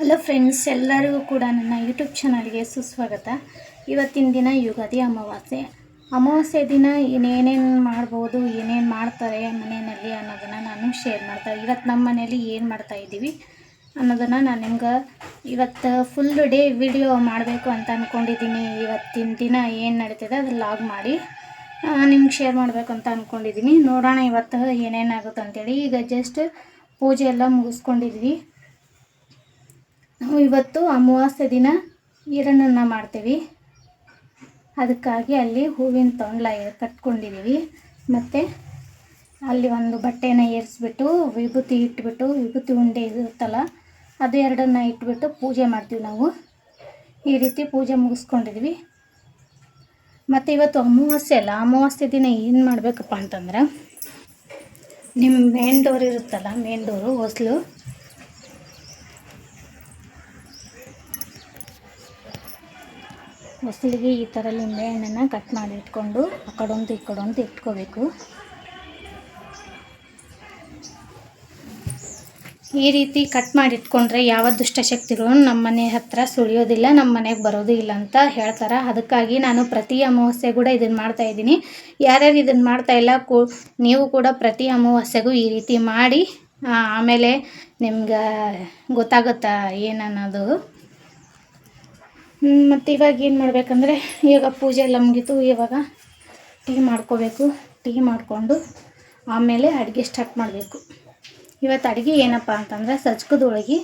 Hello friends ಎಲ್ಲರಿಗೂ ಕೂಡ ನನ್ನ ಯೂಟ್ಯೂಬ್ ಚಾನಲ್ಗೆ ಸುಸ್ವಾಗತ. ಇವತ್ತಿನ ದಿನ ಯುಗಾದಿ ಅಮಾವಾಸ್ಯೆ. ಅಮಾವಾಸ್ಯೆ ದಿನ ಇನ್ನೇನೇನು ಮಾಡ್ಬೋದು, ಏನೇನು ಮಾಡ್ತಾರೆ ಮನೆಯಲ್ಲಿ ಅನ್ನೋದನ್ನು ನಾನು ಶೇರ್ ಮಾಡ್ತಾ ಇವತ್ತು ನಮ್ಮ ಮನೇಲಿ ಏನು ಮಾಡ್ತಾ ಇದ್ದೀವಿ ಅನ್ನೋದನ್ನು ನಾನು ನಿಮ್ಗೆ ಇವತ್ತು ಫುಲ್ ಡೇ ವಿಡಿಯೋ ಮಾಡಬೇಕು ಅಂತ ಅಂದ್ಕೊಂಡಿದ್ದೀನಿ ಇವತ್ತಿನ ದಿನ ಏನು ನಡೀತಿದೆ ಅದು ಲಾಗ್ ಮಾಡಿ ನಿಮ್ಗೆ ಶೇರ್ ಮಾಡಬೇಕು ಅಂತ ಅಂದ್ಕೊಂಡಿದ್ದೀನಿ ನೋಡೋಣ ಇವತ್ತು ಏನೇನಾಗುತ್ತೆ ಅಂತೇಳಿ ಈಗ ಜಸ್ಟ್ ಪೂಜೆ ಎಲ್ಲ ಮುಗಿಸ್ಕೊಂಡಿದ್ವಿ. ನಾವು ಇವತ್ತು ಅಮಾವಾಸ್ಯೆ ದಿನ ಈರಣ್ಣನ ಮಾಡ್ತೀವಿ. ಅದಕ್ಕಾಗಿ ಅಲ್ಲಿ ಹೂವಿನ ತೊಂಡ್ಲ ಕಟ್ಕೊಂಡಿದ್ದೀವಿ ಮತ್ತು ಅಲ್ಲಿ ಒಂದು ಬಟ್ಟೆನ ಏರಿಸ್ಬಿಟ್ಟು ವಿಭೂತಿ ಇಟ್ಬಿಟ್ಟು, ವಿಭೂತಿ ಉಂಡೆ ಇರುತ್ತಲ್ಲ, ಅದು ಎರಡನ್ನ ಇಟ್ಬಿಟ್ಟು ಪೂಜೆ ಮಾಡ್ತೀವಿ ನಾವು. ಈ ರೀತಿ ಪೂಜೆ ಮುಗಿಸ್ಕೊಂಡಿದ್ವಿ. ಮತ್ತು ಇವತ್ತು ಅಮಾವಾಸ್ಯೆ ಅಲ್ಲ, ಅಮಾವಾಸ್ಯೆ ದಿನ ಏನು ಮಾಡಬೇಕಪ್ಪ ಅಂತಂದ್ರೆ ನಿಮ್ಮ ಮೇನ್ ಡೋರ್ ಇರುತ್ತಲ್ಲ, ಮೇನ್ ಡೋರು, ಹೊಸ್ಲು ಹೊಸಲಿಗೆ ಈ ಥರ ಲಿಂಬೆಹಣ್ಣನ್ನು ಕಟ್ ಮಾಡಿ ಇಟ್ಕೊಂಡು ಆ ಕಡೊಂದು ಈ ಕಡೊಂದು ಇಟ್ಕೋಬೇಕು. ಈ ರೀತಿ ಕಟ್ ಮಾಡಿ ಇಟ್ಕೊಂಡ್ರೆ ಯಾವ ದುಷ್ಟಶಕ್ತಿಗಳು ನಮ್ಮ ಮನೆ ಹತ್ರ ಸುಳಿಯೋದಿಲ್ಲ, ನಮ್ಮ ಮನೆಗೆ ಬರೋದು ಇಲ್ಲ ಅಂತ ಹೇಳ್ತಾರೆ. ಅದಕ್ಕಾಗಿ ನಾನು ಪ್ರತಿ ಅಮಾವಾಸ್ಯೆ ಕೂಡ ಇದನ್ನು ಮಾಡ್ತಾ ಇದ್ದೀನಿ. ಯಾರ್ಯಾರು ಇದನ್ನು ಮಾಡ್ತಾ ಇಲ್ಲ ನೀವು ಕೂಡ ಪ್ರತಿ ಅಮಾವಾಸ್ಯೆಗೂ ಈ ರೀತಿ ಮಾಡಿ ಆಮೇಲೆ ನಿಮ್ಗೆ ಗೊತ್ತಾಗುತ್ತಾ ಏನನ್ನೋದು? ಮತ್ತು ಇವಾಗ ಏನು ಮಾಡಬೇಕಂದ್ರೆ, ಇವಾಗ ಪೂಜೆ ಎಲ್ಲ ಮುಗೀತು, ಇವಾಗ ಟೀ ಮಾಡ್ಕೋಬೇಕು. ಟೀ ಮಾಡಿಕೊಂಡು ಆಮೇಲೆ ಅಡುಗೆ ಸ್ಟಾರ್ಟ್ ಮಾಡಬೇಕು. ಇವತ್ತು ಅಡುಗೆ ಏನಪ್ಪ ಅಂತಂದರೆ ಸಜ್ಕದೊಳಗೆ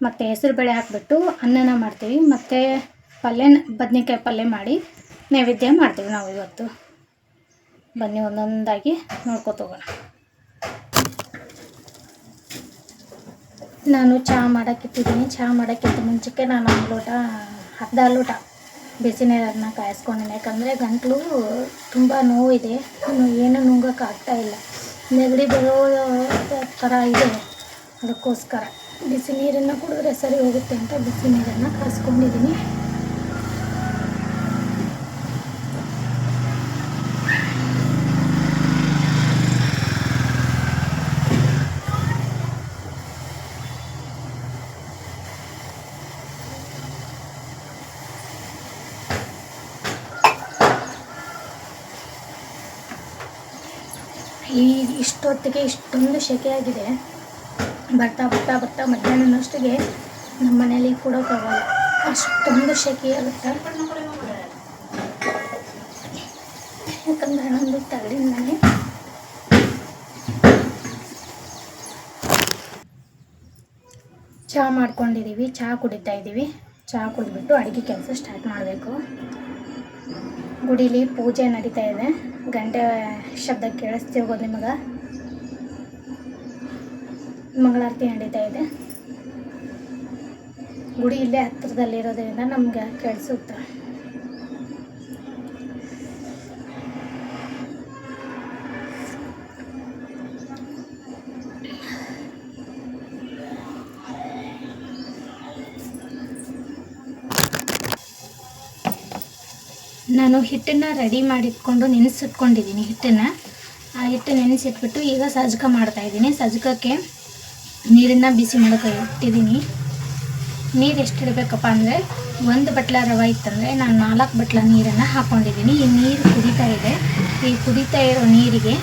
ಮತ್ತು ಹೆಸರು ಬೇಳೆ ಹಾಕಿಬಿಟ್ಟು ಅನ್ನನ ಮಾಡ್ತೀವಿ, ಮತ್ತು ಪಲ್ಯ ಬದ್ನೆಕಾಯಿ ಪಲ್ಯ ಮಾಡಿ ನೈವೇದ್ಯ ಮಾಡ್ತೀವಿ ನಾವು ಇವತ್ತು. ಬನ್ನಿ ಒಂದೊಂದಾಗಿ ನೋಡ್ಕೊತ ಹೋಗೋಣ. ನಾನು ಚಹಾ ಮಾಡೋಕ್ಕಿಟ್ಟಿದ್ದೀನಿ ಚಹಾ ಮಾಡೋಕ್ಕಿಂತ ಮುಂಚೆಗೆ ನಾನು ಒಂದು ಲೋಟ ಅರ್ಧ ಲೋಟ ಬಿಸಿ ನೀರನ್ನು ಕಾಯಿಸ್ಕೊಂಡಿನಿ. ಯಾಕಂದರೆ ಗಂಟಲು ತುಂಬ ನೋವಿದೆ. ಏನು ನುಂಗಕ್ಕೆ ಆಗ್ತಾ ಇಲ್ಲ. ನೆಗಡಿ ಬರೋ ಥರ ಇದೆ. ಅದಕ್ಕೋಸ್ಕರ ಬಿಸಿ ನೀರನ್ನು ಕುಡಿದ್ರೆ ಸರಿ ಹೋಗುತ್ತೆ ಅಂತ ಬಿಸಿ ನೀರನ್ನು ಕಾಯಿಸ್ಕೊಂಡಿದ್ದೀನಿ ಈ ಇಷ್ಟೊತ್ತಿಗೆ ಇಷ್ಟೊಂದು ಸೆಕೆಯಾಗಿದೆ ಬರ್ತಾ ಬರ್ತಾ ಬರ್ತಾ ಮಧ್ಯಾಹ್ನದಷ್ಟಿಗೆ ನಮ್ಮ ಮನೇಲಿ ಕೊಡೋಕ್ಕಾಗಲ್ಲ ಅಷ್ಟೊಂದು ಸೆಕೆ ಆಗುತ್ತೆ? ಯಾಕಂದ್ರೆ ನಂದು ತಗಡಿಂದಾನೆ. ಚಹಾ ಮಾಡ್ಕೊಂಡಿದ್ದೀವಿ ಚಹಾ ಕುಡಿತಾ ಇದ್ದೀವಿ. ಚಹಾ ಕುಡಿದ್ಬಿಟ್ಟು ಅಡುಗೆ ಕೆಲಸ ಸ್ಟಾರ್ಟ್ ಮಾಡಬೇಕು. ಗುಡಿಲಿ ಪೂಜೆ ನಡೀತಾ ಇದೆ. ಗಂಟೆ ಶಬ್ದ ಕೇಳಿಸ್ತಿರ್ಬೋದು ನಿಮಗೆ ಮಂಗಳಾರತಿ ನಡೀತಾ ಇದೆ. ಗುಡಿ ಇಲ್ಲೇ ಹತ್ತಿರದಲ್ಲಿರೋದ್ರಿಂದ ನಮ್ಗೆ ಕೇಳಿಸುತ್ತೆ ನಾನು ಹಿಟ್ಟನ್ನು ರೆಡಿ ಮಾಡಿಟ್ಕೊಂಡು ನೆನೆಸಿಟ್ಕೊಂಡಿದ್ದೀನಿ ಹಿಟ್ಟನ್ನು. ಆ ಹಿಟ್ಟು ನೆನೆಸಿಟ್ಬಿಟ್ಟು ಈಗ ಸಜ್ಜಕ ಮಾಡ್ತಾ ಸಜ್ಜಕಕ್ಕೆ ನೀರನ್ನು ಬಿಸಿ ಮಾಡೋಕೆ ಇಟ್ಟಿದ್ದೀನಿ. ನೀರು ಎಷ್ಟು ಇಡಬೇಕಪ್ಪ ಅಂದರೆ ಒಂದು ಬಟ್ಲ ರವೆ ಇತ್ತಂದರೆ ನಾನು ನಾಲ್ಕು ಬಟ್ಲ ನೀರನ್ನು ಹಾಕ್ಕೊಂಡಿದ್ದೀನಿ ಈ ನೀರು ಕುದೀತಾ ಇದೆ. ಈ ಕುದೀತಾ ಇರೋ ನೀರಿಗೆ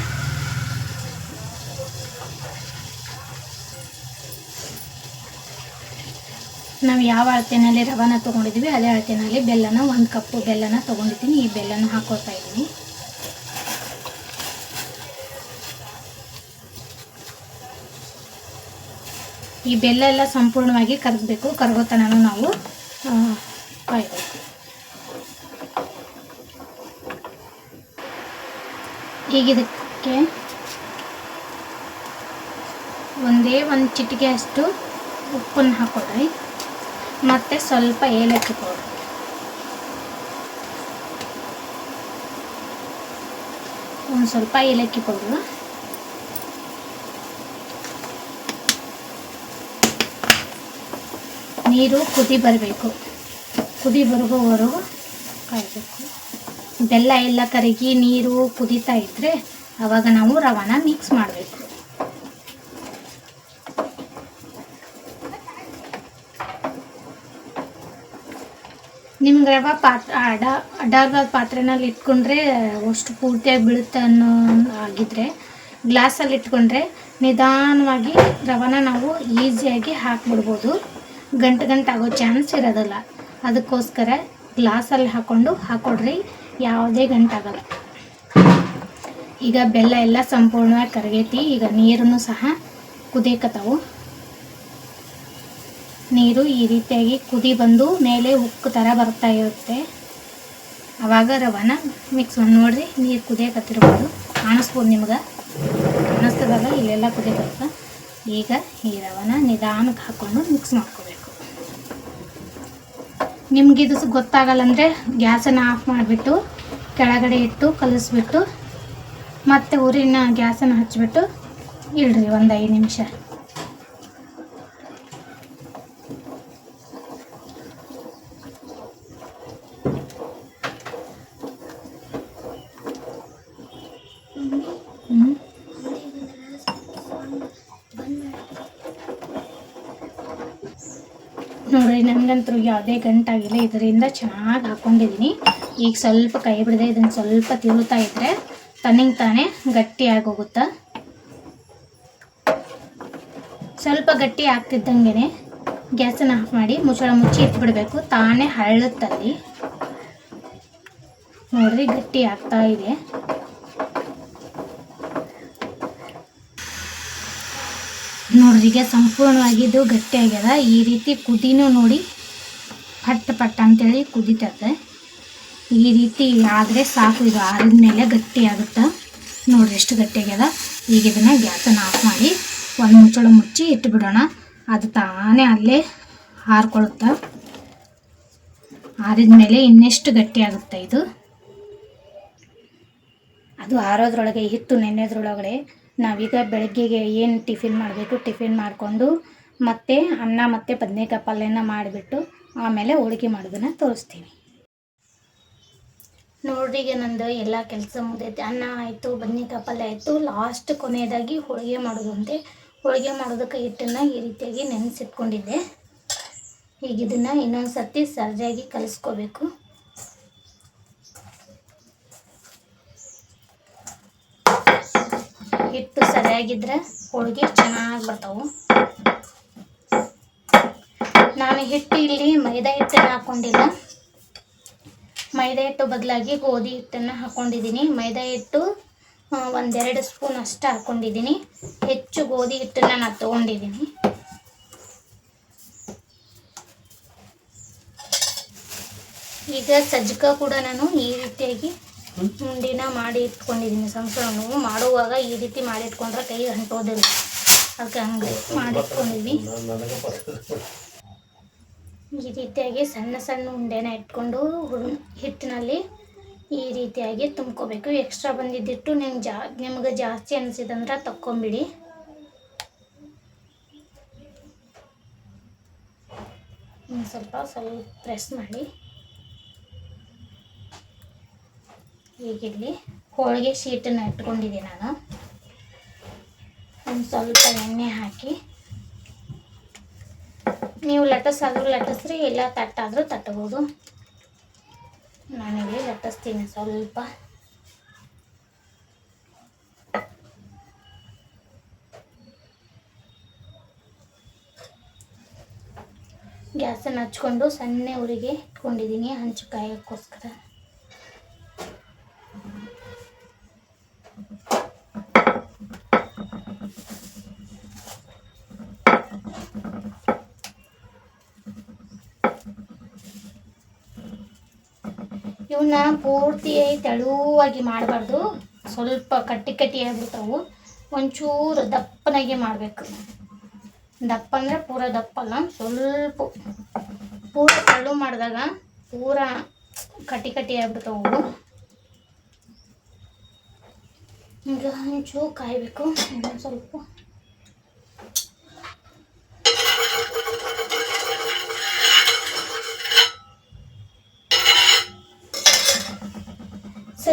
ನಾವು ಯಾವ ಅಳತೆನಲ್ಲಿ ರವಾನ ತೊಗೊಂಡಿದ್ದೀವಿ, ಅದೇ ಅಳತೆನಲ್ಲಿ ಬೆಲ್ಲನ ಒಂದು ಕಪ್ಪು ಬೆಲ್ಲನ ತೊಗೊಂಡಿದ್ದೀನಿ. ಈ ಬೆಲ್ಲನ ಹಾಕೋತಾ ಇದ್ದೀನಿ. ಈ ಬೆಲ್ಲ ಎಲ್ಲ ಸಂಪೂರ್ಣವಾಗಿ ಕರಗಬೇಕು. ಕರಗೋ ತನಕ ನಾವು ಕಾಯ್ಬೇಕು. ಇದಕ್ಕೆ ಒಂದೇ ಒಂದು ಚಿಟಿಕೆ ಅಷ್ಟು ಉಪ್ಪನ್ನು ಹಾಕೊಳ್ರಿ. ಮತ್ತು ಸ್ವಲ್ಪ ಏಲಕ್ಕಿ ಪೌಡರ್. ಒಂದು ಸ್ವಲ್ಪ ಏಲಕ್ಕಿ ಪೌಡ್ರು. ನೀರು ಕುದಿ ಬರಬೇಕು. ಕುದಿ ಬರುವವರೆಗೂ ಕಾಯಬೇಕು. ಬೆಲ್ಲ ಎಲ್ಲ ಕರಗಿ ನೀರು ಕುದೀತಾ ಇದ್ದರೆ ಆವಾಗ ನಾವು ರವಾನ ಮಿಕ್ಸ್ ಮಾಡಬೇಕು. ನಿಮ್ಗೆ ರವೆ ಪಾತ್ರ ಅಡ ಅಡಾಗ ಪಾತ್ರೆನಲ್ಲಿ ಇಟ್ಕೊಂಡ್ರೆ ಅಷ್ಟು ಪೂರ್ತಿಯಾಗಿ ಬೀಳುತ್ತೆ ಅನ್ನೋ ಆಗಿದ್ರೆ ಗ್ಲಾಸಲ್ಲಿ ಇಟ್ಕೊಂಡ್ರೆ ನಿಧಾನವಾಗಿ ರವನ ನಾವು ಈಸಿಯಾಗಿ ಹಾಕ್ಬಿಡ್ಬೋದು. ಗಂಟು ಗಂಟು ಆಗೋ ಚಾನ್ಸ್ ಇರೋದಿಲ್ಲ. ಅದಕ್ಕೋಸ್ಕರ ಗ್ಲಾಸಲ್ಲಿ ಹಾಕ್ಕೊಂಡು ಹಾಕ್ಕೊಡ್ರಿ ಯಾವುದೇ ಗಂಟಾಗಲ್ಲ ಈಗ ಬೆಲ್ಲ ಎಲ್ಲ ಸಂಪೂರ್ಣವಾಗಿ ಕರಗೈತಿ, ಈಗ ನೀರನ್ನು ಸಹ ಕುದಿಯಕತ್ತಾವು. ನೀರು ಈ ರೀತಿಯಾಗಿ ಕುದಿ ಬಂದು ಮೇಲೆ ಉಕ್ಕು ಥರ ಬರ್ತಾ ಇರುತ್ತೆ. ಆವಾಗ ರವನ ಮಿಕ್ಸ್ ಮಾಡಿ ನೋಡ್ರಿ, ನೀರು ಕುದಿಯಕತ್ತಿರ್ಬೋದು. ಕಾಣಿಸ್ಬೋದು ನಿಮ್ಗೆ? ಕಾಣಿಸ್ತದಲ್ಲ, ಇಲ್ಲೆಲ್ಲ ಕುದಿಯಕತ್ತ. ಈಗ ಈ ರವನ ನಿಧಾನಕ್ಕೆ ಹಾಕ್ಕೊಂಡು ಮಿಕ್ಸ್ ಮಾಡ್ಕೋಬೇಕು. ನಿಮ್ಗೆ ಇದು ಗೊತ್ತಾಗಲ್ಲ ಅಂದರೆ ಗ್ಯಾಸನ್ನು ಆಫ್ ಮಾಡಿಬಿಟ್ಟು, ಕೆಳಗಡೆ ಇಟ್ಟು ಕಲಿಸ್ಬಿಟ್ಟು, ಮತ್ತೆ ಊರಿನ ಗ್ಯಾಸನ್ನು ಹಚ್ಚಿಬಿಟ್ಟು ಇಡ್ರಿ ಒಂದು ಐದು ನಿಮಿಷ. ನೋಡ್ರಿ ನನಗಂತೂ ಯಾವುದೇ ಗಂಟಾಗಿಲ್ಲ ಇದರಿಂದ ಚೆನ್ನಾಗಿ ಹಾಕ್ಕೊಂಡಿದ್ದೀನಿ ಈಗ ಸ್ವಲ್ಪ ಕೈ ಬಿಡದೆ ಇದನ್ನು ಸ್ವಲ್ಪ ತಿರುತ್ತಾ ಇದ್ದರೆ ತನಗೆ ತಾನೇ ಗಟ್ಟಿಯಾಗಿ ಆಗೋಗುತ್ತಾ ಸ್ವಲ್ಪ ಗಟ್ಟಿ ಆಗ್ತಿದ್ದಂಗೆ ಗ್ಯಾಸನ್ನು ಆಫ್ ಮಾಡಿ ಮುಚ್ಚಳ ಮುಚ್ಚಿ ಇಟ್ಬಿಡಬೇಕು. ತಾನೇ ಹರಳುತ್ತಲ್ಲಿ. ನೋಡ್ರಿ, ಗಟ್ಟಿ ಆಗ್ತಾ ಇದೆ. ನೋಡ್ರಿ ಸಂಪೂರ್ಣವಾಗಿದ್ದು ಸಂಪೂರ್ಣವಾಗಿ ಇದು ಗಟ್ಟಿ ಆಗ್ಯದ ಈ ರೀತಿ ಕುದಿನೂ ನೋಡಿ ಪಟ್ ಪಟ್ ಅಂತೇಳಿ ಕುದಿತದೆ ಈ ರೀತಿ ಆದರೆ ಸಾಕು, ಇದು ಆರಿದ ಮೇಲೆ ಗಟ್ಟಿ ಆಗುತ್ತೆ ನೋಡ್ರಿ ಎಷ್ಟು ಗಟ್ಟಿಯಾಗ್ಯದ. ಈಗ ಇದನ್ನು ಗ್ಯಾಸನ್ನು ಆಫ್ ಮಾಡಿ ಒಂದು ಮುಚ್ಚಳ ಮುಚ್ಚಿ ಇಟ್ಬಿಡೋಣ. ಅದು ತಾನೇ ಅಲ್ಲೇ ಹಾರ್ಕೊಳ್ಳುತ್ತೆ ಆರಿದ ಮೇಲೆ ಇನ್ನೆಷ್ಟು ಗಟ್ಟಿ ಆಗುತ್ತೆ ಇದು. ಅದು ಆರೋದ್ರೊಳಗೆ ಹಿಟ್ಟು ನೆನೆಯೋದ್ರೊಳಗಡೆ ನಾವೀಗ ಬೆಳಗ್ಗೆಗೆ ಏನು ಟಿಫಿನ್ ಮಾಡಬೇಕು ಟಿಫಿನ್ ಮಾಡಿಕೊಂಡು ಮತ್ತೆ ಅನ್ನ ಮತ್ತು ಬದನೇಕಾಯಿ ಪಲ್ಯನ ಮಾಡಿಬಿಟ್ಟು ಆಮೇಲೆ ಹೋಳಿಗೆ ಮಾಡೋದನ್ನು ತೋರಿಸ್ತೀನಿ ಈಗ ನಂದು ಎಲ್ಲ ಕೆಲಸ ಮುಗ್ದೈತೆ. ಅನ್ನ ಆಯಿತು, ಬದನೇಕಾಯಿ ಪಲ್ಯ ಆಯಿತು. ಲಾಸ್ಟ್ ಕೊನೆಯದಾಗಿ ಹೋಳಿಗೆ ಮಾಡೋದು ಅಂತೆ ಹೋಳಿಗೆ ಮಾಡೋದಕ್ಕೆ ಹಿಟ್ಟನ್ನು ಈ ರೀತಿಯಾಗಿ ನೆನೆಸಿಟ್ಕೊಂಡಿದ್ದೆ. ಈಗ ಇದನ್ನು ಇನ್ನೊಂದು ಸರ್ತಿ ಸರಿಯಾಗಿ ಕಲಿಸ್ಕೋಬೇಕು. ಹಿಟ್ಟು ಸರಿಯಾಗಿದ್ರೆ ಹೋಳಿಗೆ ಚೆನ್ನಾಗಿ ಬರ್ತಾವು. ನಾನು ಹಿಟ್ಟು ಇಲ್ಲಿ ಮೈದಾ ಹಿಟ್ಟನ್ನು ಹಾಕ್ಕೊಂಡಿಲ್ಲ ಮೈದಾ ಹಿಟ್ಟು ಬದಲಾಗಿ ಗೋಧಿ ಹಿಟ್ಟನ್ನು ಹಾಕ್ಕೊಂಡಿದ್ದೀನಿ ಮೈದಾ ಹಿಟ್ಟು ಒಂದೆರಡು ಸ್ಪೂನ್ ಅಷ್ಟು ಹಾಕ್ಕೊಂಡಿದ್ದೀನಿ ಹೆಚ್ಚು ಗೋಧಿ ಹಿಟ್ಟನ್ನು ನಾನು ತೊಗೊಂಡಿದ್ದೀನಿ. ಈಗ ಸಜ್ಜಕ ಕೂಡ ನಾನು ಈ ರೀತಿಯಾಗಿ ಉಂಡಿನ ಮಾಡಿ ಇಟ್ಕೊಂಡಿದ್ದೀನಿ. ಸಣ್ಣ ಮಾಡುವಾಗ ಈ ರೀತಿ ಮಾಡಿ ಇಟ್ಕೊಂಡ್ರೆ ಕೈ ಅಂಟೋದಿಲ್ಲ. ಅದಕ್ಕೆ ಹಂಗೆ ಇಟ್ಕೊಂಡಿದ್ದೀನಿ ಈ ರೀತಿಯಾಗಿ ಸಣ್ಣ ಸಣ್ಣ ಉಂಡೆನ ಇಟ್ಕೊಂಡು ಹಿಟ್ಟಿನಲ್ಲಿ ಈ ರೀತಿಯಾಗಿ ತುಂಬ್ಕೋಬೇಕು. ಎಕ್ಸ್ಟ್ರಾ ಬಂದಿದ್ದಿಟ್ಟು ನಿಮ್ಗೆ ಜಾ ನಿಮ್ಗೆ ಜಾಸ್ತಿ ಅನಿಸಿದಂದ್ರೆ ತಕ್ಕೊಂಬಿಡಿ. ಸ್ವಲ್ಪ ಸ್ವಲ್ಪ ಪ್ರೆಸ್ ಮಾಡಿ. ಈಗಿಲ್ಲಿ ಹೋಳಿಗೆ ಶೀಟನ್ನು ಇಟ್ಕೊಂಡಿದ್ದೀನಿ ನಾನು. ಒಂದು ಸ್ವಲ್ಪ ಎಣ್ಣೆ ಹಾಕಿ. ನೀವು ಲಟ್ಟಿಸಾದ್ರೂ ಲಟ್ಟಿಸ್ರಿ, ಇಲ್ಲ ತಟ್ಟಾದರೂ ತಟ್ಟಬೋದು. ನಾನಿಲ್ಲಿ ಲಟ್ಟಿಸ್ತೀನಿ ಸ್ವಲ್ಪ. ಗ್ಯಾಸನ್ನು ಹಚ್ಕೊಂಡು ಸಣ್ಣ ಉರಿಗೆ ಇಟ್ಕೊಂಡಿದ್ದೀನಿ ಹಂಚು ಕಾಯೋಕ್ಕೋಸ್ಕರ ಇವನ್ನ ಪೂರ್ತಿ ತೆಳುವಾಗಿ ಮಾಡಬಾರ್ದು. ಸ್ವಲ್ಪ ಕಟ್ಟಿ ಕಟ್ಟಿ ಆಗ್ಬಿಡ್ತಾವು. ಒಂಚೂರು ದಪ್ಪನಾಗಿ ಮಾಡಬೇಕು. ದಪ್ಪ ಅಂದರೆ ಪೂರ ದಪ್ಪಲ್ಲ ಸ್ವಲ್ಪ ಪೂರ ತೆಳು ಮಾಡಿದಾಗ ಪೂರ ಕಟ್ಟಿ ಕಟ್ಟಿ ಆಗ್ಬಿಡ್ತಾವು. ಈಗ ಹಂಚು ಕಾಯಬೇಕು. ಇನ್ನೊಂದು ಸ್ವಲ್ಪ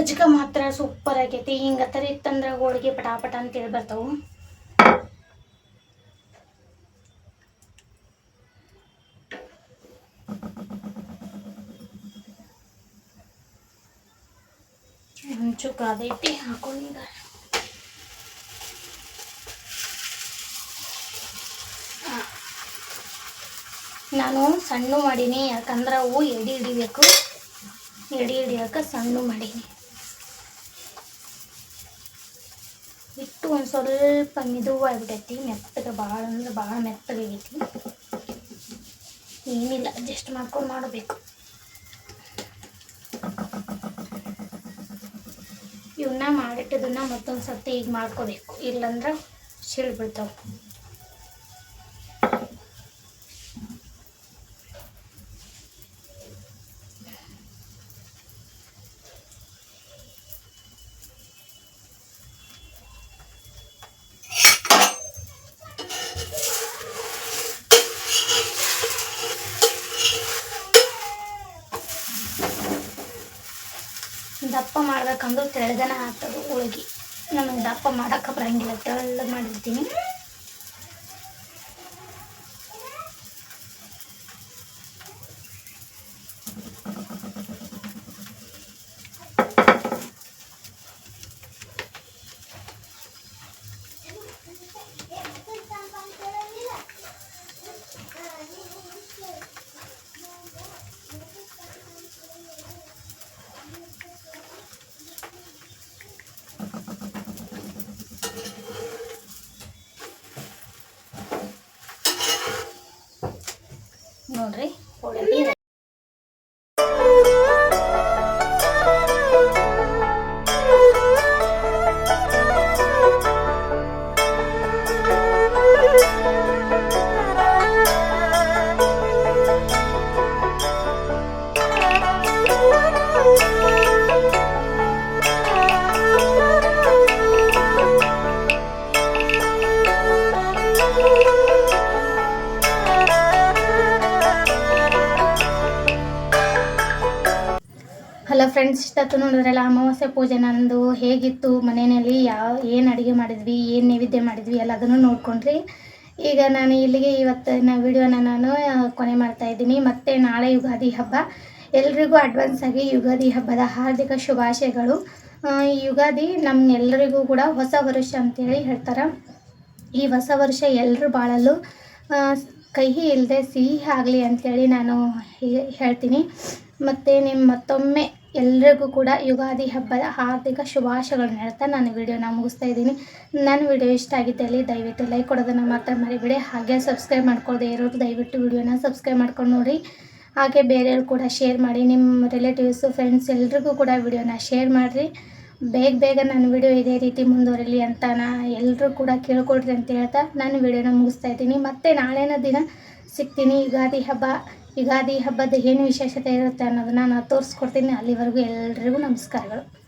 ಸಜ್ಜಕ ಮಾತ್ರ ಸೂಪರ್ ಆಗೈತಿ. ಹಿಂಗ ಥರ ಇತ್ತಂದ್ರೆ ಹೋಳಿಗೆ ಪಟಾಪಟ ಅಂತ ಹೇಳಿ ಬರ್ತಾವೆ ಹಂಚು ಕಾದೈತಿ ಹಾಕೊಂಡೀಗ ನಾನು ಸಣ್ಣ ಮಾಡೀನಿ, ಯಾಕಂದ್ರೆ ಅವು ಎಡಿ ಹಿಡಿಬೇಕು. ಎಡಿ ಹಿಡಿಯೋಕೆ ಸಣ್ಣ ಮಾಡೀನಿ. ಒಂದು ಸ್ವಲ್ಪ ಮಿದುವಾಗ್ಬಿಟ್ಟೈತಿ ಮೆತ್ತಗೆ ಭಾಳ ಅಂದ್ರೆ ಭಾಳ ಮೆತ್ತಗಾಗೈತಿ ಏನಿಲ್ಲ ಅಡ್ಜಸ್ಟ್ ಮಾಡ್ಕೊಂಡು ಮಾಡಬೇಕು. ಇವನ್ನ ಮಾಡಿಟ್ಟಿದ್ದನ್ನು ಮತ್ತೊಂದು ಸರ್ತಿ ಈಗ ಮಾಡ್ಕೋಬೇಕು. ಇಲ್ಲಂದ್ರೆ ಬೀಳ್ತಾವೆ ದಪ್ಪ ಮಾಡ್ಬೇಕಂದ್ರೆ ತೆಳ್ಳದನ ಆಗ್ತದೆ ಹೋಳ್ಗೆ. ನಮಗೆ ದಪ್ಪ ಮಾಡೋಕೆ ಬರಂಗಿಲ್ಲ ತೆಳ್ಳಗೆ ಮಾಡಿರ್ತೀನಿ. ನೋಡ್ರಿ. ಫ್ರೆಂಡ್ಸ್ ಜೊತೆ ನೋಡಿದ್ರಲ್ಲ, ಅಮಾವಾಸ್ಯೆ ಪೂಜೆ ನಂದು ಹೇಗಿತ್ತು, ಮನೆಯಲ್ಲಿ ಯಾವ, ಏನು ಅಡುಗೆ ಮಾಡಿದ್ವಿ, ಏನು ನೈವೇದ್ಯ ಮಾಡಿದ್ವಿ ಎಲ್ಲ ಅದನ್ನು ನೋಡ್ಕೊಂಡ್ರಿ. ಈಗ ನಾನು ಇಲ್ಲಿಗೆ ಇವತ್ತಿನ ವಿಡಿಯೋನ ನಾನು ಕೊನೆ ಮಾಡ್ತಾ ಇದ್ದೀನಿ. ಮತ್ತೆ ನಾಳೆ ಯುಗಾದಿ ಹಬ್ಬ. ಎಲ್ರಿಗೂ ಅಡ್ವಾನ್ಸ್ ಆಗಿ ಯುಗಾದಿ ಹಬ್ಬದ ಹಾರ್ದಿಕ ಶುಭಾಶಯಗಳು. ಯುಗಾದಿ ನಮ್ಗೆಲ್ಲರಿಗೂ ಕೂಡ ಹೊಸ ವರ್ಷ ಅಂತೇಳಿ ಹೇಳ್ತಾರೆ. ಈ ಹೊಸ ವರ್ಷ ಎಲ್ಲರೂ ಬಾಳಲು ಕಹಿ ಇಲ್ಲದೆ ಸಿಹಿ ಆಗಲಿ ಅಂಥೇಳಿ ನಾನು ಹೇಳ್ತೀನಿ. ಮತ್ತು ನಿಮ್ಮ ಮತ್ತೊಮ್ಮೆ ಎಲ್ರಿಗೂ ಕೂಡ ಯುಗಾದಿ ಹಬ್ಬದ ಹಾರ್ದಿಕ ಶುಭಾಶಯಗಳನ್ನ ಹೇಳ್ತಾ ನಾನು ವಿಡಿಯೋನ ಮುಗಿಸ್ತಾ ಇದ್ದೀನಿ. ನನ್ನ ವಿಡಿಯೋ ಇಷ್ಟ ಆಗಿದ್ದಲ್ಲಿ ದಯವಿಟ್ಟು ಲೈಕ್ ಕೊಡೋದನ್ನು ಮಾತ್ರ ಮರಿಬೇಡಿ. ಹಾಗೆ ಸಬ್ಸ್ಕ್ರೈಬ್ ಮಾಡ್ಕೊಳ್ಳದೆ ಇರೋರು ದಯವಿಟ್ಟು ವಿಡಿಯೋನ ಸಬ್ಸ್ಕ್ರೈಬ್ ಮಾಡ್ಕೊಂಡು ನೋಡಿ. ಹಾಗೆ ಬೇರೆಯವ್ರು ಕೂಡ ಶೇರ್ ಮಾಡಿ, ನಿಮ್ಮ ರಿಲೇಟಿವ್ಸು ಫ್ರೆಂಡ್ಸ್ ಎಲ್ರಿಗೂ ಕೂಡ ವಿಡಿಯೋನ ಶೇರ್ ಮಾಡಿರಿ. ಬೇಗ ಬೇಗ ನನ್ನ ವಿಡಿಯೋ ಇದೇ ರೀತಿ ಮುಂದುವರಿಲಿ ಅಂತ ನಾ ಎಲ್ಲರೂ ಕೂಡ ಕೇಳ್ಕೊಡ್ರಿ ಅಂತ ಹೇಳ್ತಾ ನಾನು ವಿಡಿಯೋನ ಮುಗಿಸ್ತಾ ಇದ್ದೀನಿ. ಮತ್ತೆ ನಾಳೆನ ದಿನ ಸಿಗ್ತೀನಿ. ಯುಗಾದಿ ಹಬ್ಬ ಯುಗಾದಿ ಹಬ್ಬದ ಏನು ವಿಶೇಷತೆ ಇರುತ್ತೆ ಅನ್ನೋದನ್ನ ನಾನು ತೋರಿಸ್ಕೊಡ್ತೀನಿ. ಅಲ್ಲಿವರೆಗೂ ಎಲ್ರಿಗೂ ನಮಸ್ಕಾರಗಳು.